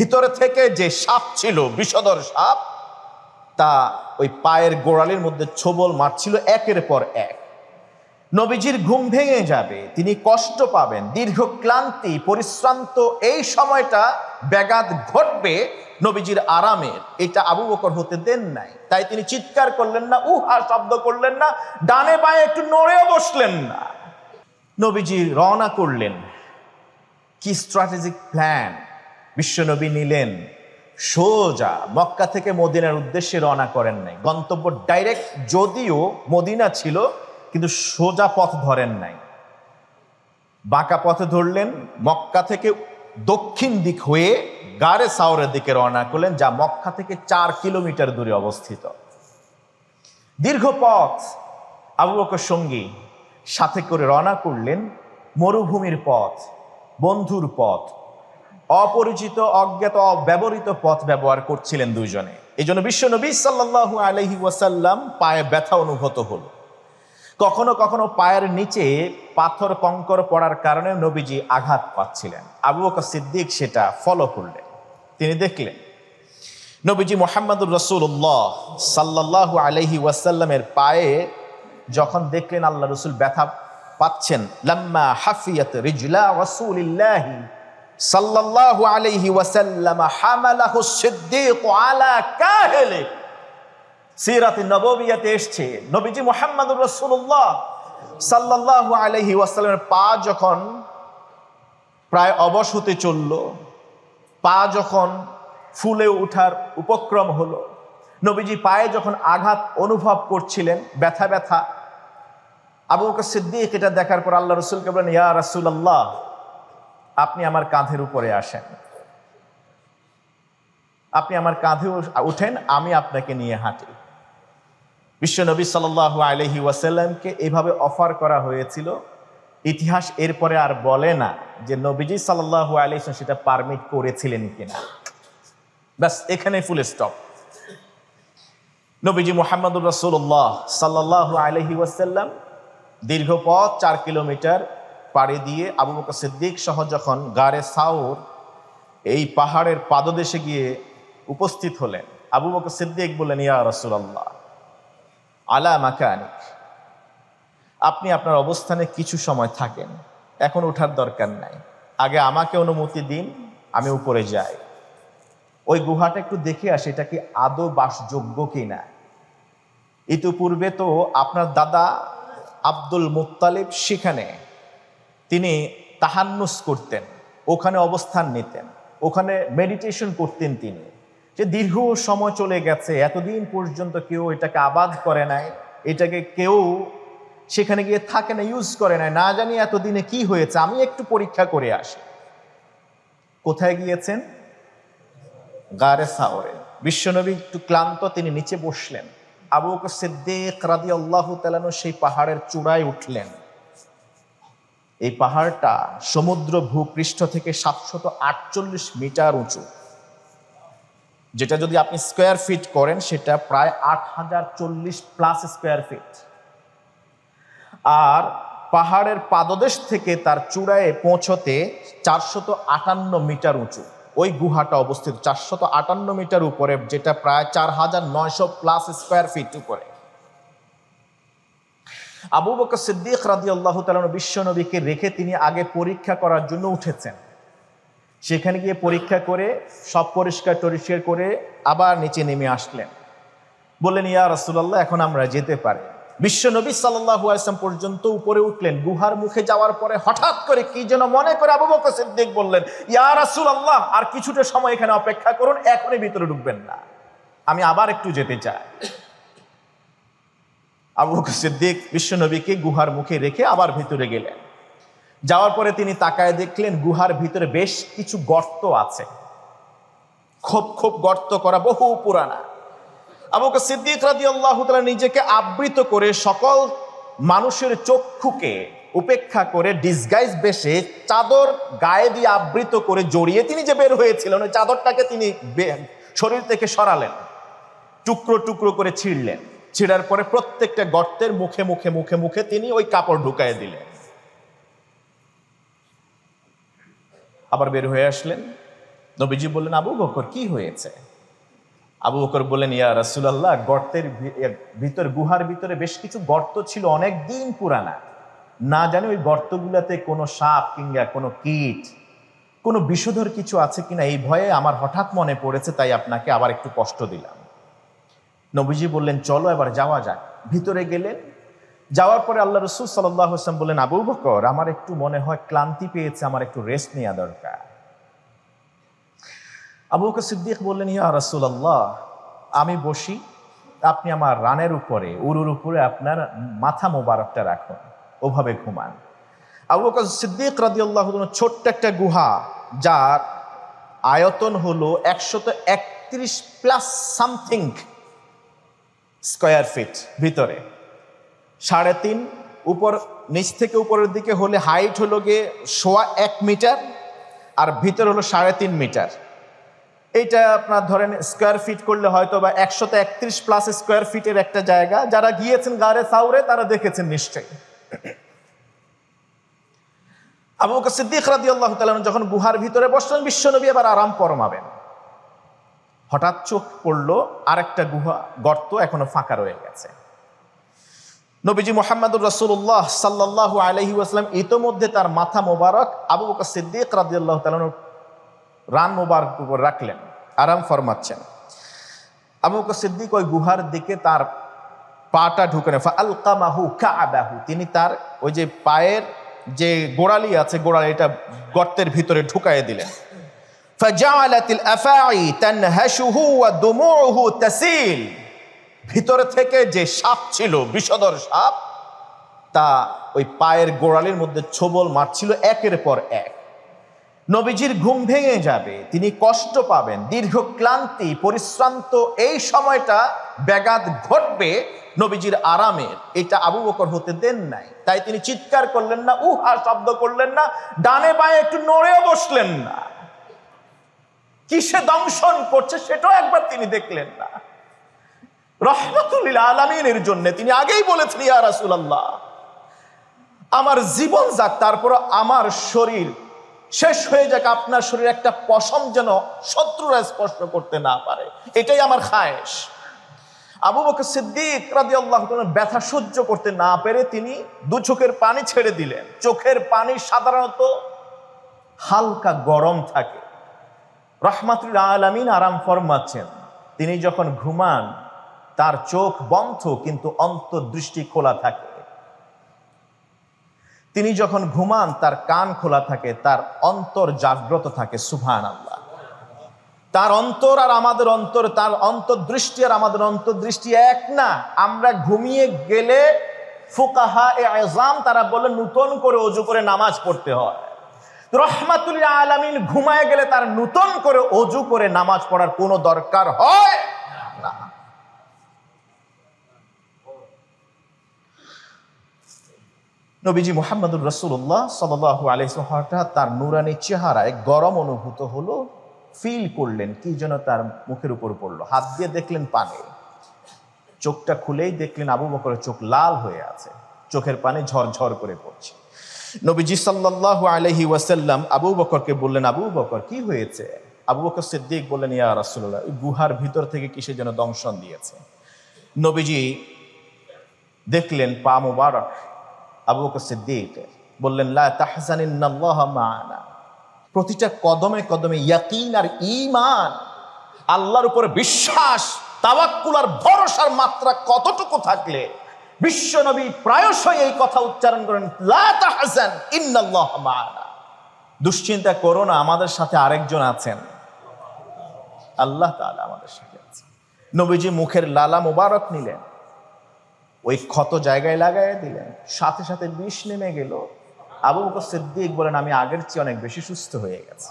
ভিতরে থেকে যে সাপ ছিল, বিষধর সাপ, তা ওই পায়ের গোড়ালির মধ্যে ছোবল মারছিল একের পর এক। নবীজির ঘুম ভেঙে যাবে, তিনি কষ্ট পাবেন, দীর্ঘ ক্লান্তি, পরিশ্রান্ত, এই সময়টা ব্যাঘাত ঘটবে নবীজির আরামের এটা আবু বকর হতে দেন নাই। তাই তিনি চিৎকার করলেন না, উহা শব্দ করলেন না, ডানে পায়ে একটু নড়েও বসলেন না। নবীজি রওনা করলেন। কি স্ট্র্যাটেজিক প্ল্যান বিশ্বনবী নিলেন, সোজা মক্কা থেকে মদিনার উদ্দেশ্যে রওনা করেন নাই। গন্তব্য ডাইরেক্ট যদিও মদিনা ছিল, কিন্তু সোজা পথ ধরেন নাই। বাঁকা পথে ধরলেন, মক্কা থেকে দক্ষিণ দিক হয়ে গারে সাওরের দিকে রওনা করলেন, যা মক্কা থেকে চার কিলোমিটার দূরে অবস্থিত। দীর্ঘ পথ, আবু বকর সঙ্গী সাথে করে রওনা করলেন, মরুভূমির পথ, বন্ধুর পথ অপরিচিত, অজ্ঞাত, অব্যবহৃত পথ ব্যবহার করছিলেন দুইজনে। এই জন্য বিশ্ব নবী সাল্লাহ আলহি ওয়াসাল্লাম পায়ে ব্যথা অনুভূত হল। কখনো কখনো পায়ের নিচে পাথর কঙ্কর পড়ার কারণে নবীজি আঘাত পাচ্ছিলেন। আবু বকর সিদ্দিক সেটা ফলো করলেন। তিনি দেখলেন, নবীজি মোহাম্মদুর রসুল্লাহ সাল্লাহ আলহি ওয়াসাল্লামের পায়ে যখন দেখলেন আল্লাহ রসুল ব্যথা পাচ্ছেন, লাম্মা হাফিয়াত রিজলা রসুলিল্লাহি সাল্লাল্লাহু আলাইহি ওয়াসাল্লাম হামালাহু সিদ্দিক আলা কাহিলি। সিরাতে নববিয়াতে এসছে। নবীজি মুহাম্মদুর রাসূলুল্লাহ সাল্লাল্লাহু আলাইহি ওয়াসাল্লামের পা যখন প্রায় অবশ হতে চলল, পা যখন ফুলে ওঠার উপক্রম হলো, নবীজি পায়ে যখন আঘাত অনুভব করছিলেন, ব্যথা ব্যথা, আবু বকর সিদ্দিক এটা দেখার পর আল্লাহ রসুলকে বলেন ইয়া রাসূলুল্লাহ আপনি আমার কাঁধের উপরে আসেন। আপনি আমার কাঁধে উঠেন, আমি আপনাকে নিয়ে হাঁটি। বিশ্বনবী সাল আলহি ওয়াসাল্লামকে এভাবে অফার করা হয়েছিল। ইতিহাস এরপরে আর বলে না যে নবীজি সাল্লাহ আলহিম সেটা পারমিট করেছিলেন কিনা। ব্যাস, এখানে ফুল স্টপ নবীজি মোহাম্মদুর রসুল্লাহ সাল্লাহ আলহি ওয়াসাল্লাম দীর্ঘ পথ, চার কিলোমিটার পাড়ি দিয়ে আবু বকর সিদ্দিক সহ যখন গাড়ে সাউর এই পাহাড়ের পাদদেশে গিয়ে উপস্থিত হলেন, আবু বকর সিদ্দিক বললেন, ইয়া রসুল্লাহ আলা মাকানিক। আপনি আপনার অবস্থানে কিছু সময় থাকেন, এখন ওঠার দরকার নাই। আগে আমাকে অনুমতি দিন, আমি উপরে যাই। ওই গুহাটা একটু দেখে আসি, এটা কি আদৌ বাসযোগ্য কিনা। ইতিপূর্বে তো আপনার দাদা আব্দুল মুত্তালিব সেখানে তিনি তাহান্নুস করতেন, ওখানে অবস্থান নিতেন, ওখানে মেডিটেশন করতেন তিনি। যে দীর্ঘ সময় চলে গেছে, এতদিন পর্যন্ত কেউ এটাকে আবাদ করে নাই, এটাকে কেউ সেখানে গিয়ে থাকে না ইউজ করে নাই, না জানি এতদিনে কি হয়েছে, আমি একটু পরীক্ষা করে আসি। কোথায় গিয়েছেন? গারে সাওরে। বিশ্বনবী একটু ক্লান্ত, তিনি নিচে বসলেন। আবু সিদ্দিক রাদি আল্লাহ তালানো সেই পাহাড়ের চূড়ায় উঠলেন। এই পাহাড়টা সমুদ্র ভূপৃষ্ঠ থেকে সাতশত আটচল্লিশ মিটার উঁচু। যেটা যদি আপনি স্কোয়ার ফিট করেন, সেটা প্রায় আট হাজার চল্লিশ প্লাস স্কোয়ার ফিট আর পাহাড়ের পাদদেশ থেকে তার চূড়ায় পৌঁছতে চারশত আটান্ন মিটার উঁচু। ওই গুহাটা অবস্থিত, চারশত আটান্ন মিটার উপরে, যেটা প্রায় চার হাজার নয়শো প্লাস স্কোয়ার ফিট উপরে। আবু বকর সিদ্দিক রাজি আল্লাহ বিশ্ব নবীকে রেখে তিনি আগে পরীক্ষা করার জন্য উঠেছেন। সেখানে গিয়ে পরীক্ষা করে, সব পরিষ্কার টরিষ্কার করে আবার নিচে নেমে আসলেন। বললেন, ইয়া রসুল্লাহ এখন আমরা যেতে পারি। বিশ্ব নবী সাল্লাহ আসলাম পর্যন্ত উপরে উঠলেন। গুহার মুখে যাওয়ার পরে হঠাৎ করে কি যেন মনে করে আবু বকর সিদ্দিক বললেন, ইয়া রাসুল আল্লাহ আর কিছুটা সময় এখানে অপেক্ষা করুন, এখনই ভিতরে ঢুকবেন না। আমি আবার একটু যেতে চাই। আবু বকর সিদ্দিক বিশ্ব নবীকে গুহার মুখে রেখে আবার ভিতরে গেলেন। যাওয়ার পরে তিনি তাকায় দেখলেন গুহার ভিতরে বেশ কিছু গর্ত আছে। খুব খুব গর্ত করা বহু পুরানা। আবুকে সিদ্দিক রাজি আল্লাহ নিজেকে আবৃত করে সকল মানুষের চক্ষুকে উপেক্ষা করে ডিসগাইজ বেশে চাদর গায়ে দিয়ে আবৃত করে জড়িয়ে তিনি যে বের হয়েছিলেন, ওই চাদরটাকে তিনি শরীর থেকে সরালেন। টুকরো টুকরো করে ছিঁড়লেন। ছিঁড়ার পরে প্রত্যেকটা গর্তের মুখে মুখে মুখে মুখে তিনি ওই কাপড় ঢুকায় দিলেন। আবার বের হয়ে আসলেন। নবীজি বললেন, আবু বকর, কি হয়েছে? আবু বকর বললেন, ইয়া রাসূলুল্লাহ, গর্তের ভিতর, গুহার ভিতরে বেশ কিছু গর্ত ছিল অনেক দিন পুরানা। না জানি ওই গর্তগুলোতে কোনো সাপ কিংবা কোনো কীট, কোনো বিষধর কিছু আছে কিনা। এই ভয়ে আমার হঠাৎ মনে পড়েছে, তাই আপনাকে আবার একটু কষ্ট দিলাম। নবীজি বললেন, চলো এবার যাওয়া যাক। ভিতরে গেলেন যাওয়ার পরে আল্লাহ রসুল সাল্লাহ হোসেন বললেন, আবু বকর, আমার একটু মনে হয় ক্লান্তি পেয়েছে, আমার একটু রেস্ট নেওয়া দরকার। আবু বকর সিদ্দিক বললেন, ইয়া রসুল আল্লাহ আমি বসি, আপনি আমার রানের উপরে, উরুর উপরে আপনার মাথা মোবারকটা রাখুন, ওভাবে ঘুমান। আবু বকর সিদ্দিক রাদিয়াল্লাহু আল্লাহ ছোট্ট একটা গুহা, যার আয়তন হলো একশত একত্রিশ প্লাস সামথিং স্কোয়ার ফিট ভিতরে। সাড়ে তিন, উপর, নিচ থেকে উপরের দিকে হলে হাইট হলো গিয়ে সোয়া এক মিটার আর ভিতর হলো সাড়ে তিন মিটার। এইটা আপনার ধরেন স্কোয়ার ফিট করলে হয়তো বা একশত একত্রিশ প্লাস স্কোয়ার ফিটের একটা জায়গা। যারা গিয়েছেন গাড়ে সাউরে, তারা দেখেছেন নিশ্চয়ই। আবু সিদ্দিক রাদিয়াল্লাহু তাআলা যখন গুহার ভিতরে বসলেন, বিশ্বনবী এবার আরাম ফরমাবেন। হঠাৎ চোখ পড়ল, আরেকটা গুহা গর্ত এখনও ফাঁকা রয়ে গেছে। নবীজি মোহাম্মদুর রসুল্লাহ সাল্লাহ আলহি আসলাম ইতোমধ্যে তার মাথা মোবারক আবু বকর সিদ্দিক রাদিয়াল্লাহ তালানোর রান মোবারক উপর রাখলেন, আরাম ফরমাচ্ছেন। আবু বকর সিদ্দিক ওই গুহার দিকে তার পাটা ঢুকে নেয় আলকামাহু কাবাহু তিনি তার ওই যে পায়ের যে গোড়ালি আছে, গোড়ালিটা গর্তের ভিতরে ঢুকাইয়ে দিলেন। ফাজালাতিল আফাই তানহাসুহু ওয়া দুমুহু তাসিল ভিতরে থেকে যে সাপ ছিল, বিষধর সাপ, তা ওই পায়ের গোড়ালির মধ্যে ছোবল মারছিল একের পর এক। নবীজির ঘুম ভেঙে যাবে, তিনি কষ্ট পাবেন, দীর্ঘ ক্লান্তি, পরিশ্রান্ত, এই সময়টা ব্যাঘাত ঘটবে নবীজির আরামের এটা আবু বকর হতে দেন নাই। তাই তিনি চিৎকার করলেন না, উহা শব্দ করলেন না, ডানে পায়ে একটু নড়েও বসলেন না। কিসে দংশন করছে সেটাও একবার তিনি দেখলেন না। রহমতুল্লিল আলমিনের জন্য তিনি আগেই বলেছেন, ইয়া রাসূলুল্লাহ, আমার জীবন যাক, তারপর আমার শরীর শেষ হয়ে যাক, আপনার শরীর একটা পশম যেন শত্রুরা স্পর্শ করতে না পারে। এটাই আমার খায়েশ। আবু বকর সিদ্দিক রাজি আল্লাহ ব্যথা সহ্য করতে না পেরে তিনি দু চোখের পানি ছেড়ে দিলেন। চোখের পানি সাধারণত হালকা গরম থাকে। রহমাতুল আলামিন আরাম ফরমাচ্ছেন। তিনি যখন ঘুমান, তার চোখ বন্ধ, কিন্তু অন্তর্দৃষ্টি খোলা থাকে। তিনি যখন ঘুমান, তার কান খোলা থাকে, তার অন্তর জাগ্রত থাকে সুভান আল্লাহ তার অন্তর আর আমাদের অন্তর, তার অন্তর্দৃষ্টি আর আমাদের অন্তর্দৃষ্টি এক না। আমরা ঘুমিয়ে গেলে ফুকাহা এ আজাম তারা বলে নূতন করে অজু করে নামাজ পড়তে হয়। রহমাতুল্লাহ আলামিন ঘুমায় গেলে তার নূতন করে অজু করে নামাজ পড়ার কোনো দরকার হয় না। নবীজি মোহাম্মদুর রসুল্লাহ সাল আলহিম তার নুরানি চেহারায় গরম অনুভূত হলো ফিল করলেন, কি যেন তার মুখের উপর পড়ল। হাত দিয়ে দেখলেন পানে। চোখটা খুলেই দেখলেন আবু বকরের চোখ লাল হয়ে আছে। চোখের পানি ঝরঝর করে পড়ছে। নবীজি সাল্লাহ আলহি ওয়াসাল্লাম আবু বকরকে বললেন, আবু বকর, কি হয়েছে? আবু বকর সিদ্দিক বললেন, ইয়া রাসুল্লাহ গুহার ভিতর থেকে কিসে যেন দংশন দিয়েছে? নবীজি দেখলেন, পা মুবারক, আবু বকর সিদ্দিক বললেন, লা তাহজানিন্নাল্লাহ মা'ানা। প্রতিটা কদমে কদমে ইয়াকিন আর ইমান আল্লাহর উপরে বিশ্বাস, তাওয়াক্কুল আর ভরসার মাত্রা কতটুকু থাকলে বিশ্ব নবী প্রায়শই এই কথা উচ্চারণ করেন দুশ্চিন্তা করো না, আমাদের সাথে আরেকজন আছেন। আল্লাহ আমাদের সাথে আছেন। নবীজি মুখের লালা মোবারক নিলেন, ওই ক্ষত জায়গায় লাগাই দিলেন, সাথে সাথে বিষ নেমে গেল। আবু বকর সিদ্দিক বলেন, আমি আগের চেয়ে অনেক বেশি সুস্থ হয়ে গেছি।